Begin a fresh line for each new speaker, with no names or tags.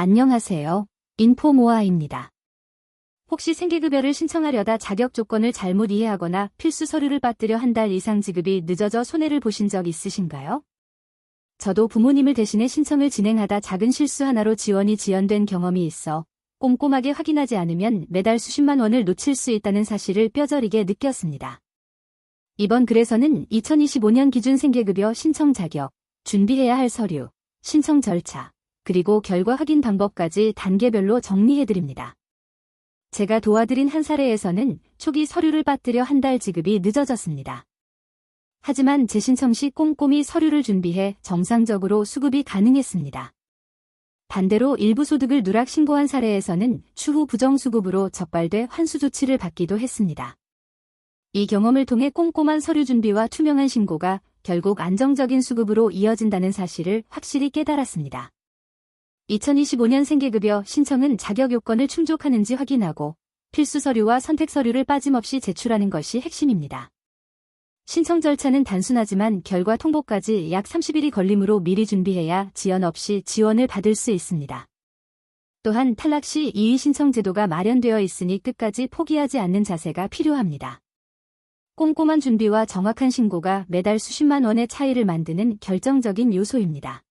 안녕하세요. 인포모아입니다. 혹시 생계급여를 신청하려다 자격 조건을 잘못 이해하거나 필수 서류를 빠뜨려 한 달 이상 지급이 늦어져 손해를 보신 적 있으신가요? 저도 부모님을 대신해 신청을 진행하다 작은 실수 하나로 지원이 지연된 경험이 있어 꼼꼼하게 확인하지 않으면 매달 수십만 원을 놓칠 수 있다는 사실을 뼈저리게 느꼈습니다. 이번 글에서는 2025년 기준 생계급여 신청 자격, 준비해야 할 서류, 신청 절차, 그리고 결과 확인 방법까지 단계별로 정리해드립니다. 제가 도와드린 한 사례에서는 초기 서류를 빠뜨려 한달 지급이 늦어졌습니다. 하지만 재신청 시 꼼꼼히 서류를 준비해 정상적으로 수급이 가능했습니다. 반대로 일부 소득을 누락 신고한 사례에서는 추후 부정수급으로 적발돼 환수 조치를 받기도 했습니다. 이 경험을 통해 꼼꼼한 서류 준비와 투명한 신고가 결국 안정적인 수급으로 이어진다는 사실을 확실히 깨달았습니다. 2025년 생계급여 신청은 자격 요건을 충족하는지 확인하고 필수 서류와 선택 서류를 빠짐없이 제출하는 것이 핵심입니다. 신청 절차는 단순하지만 결과 통보까지 약 30일이 걸리므로 미리 준비해야 지연 없이 지원을 받을 수 있습니다. 또한 탈락 시 이의 신청 제도가 마련되어 있으니 끝까지 포기하지 않는 자세가 필요합니다. 꼼꼼한 준비와 정확한 신고가 매달 수십만 원의 차이를 만드는 결정적인 요소입니다.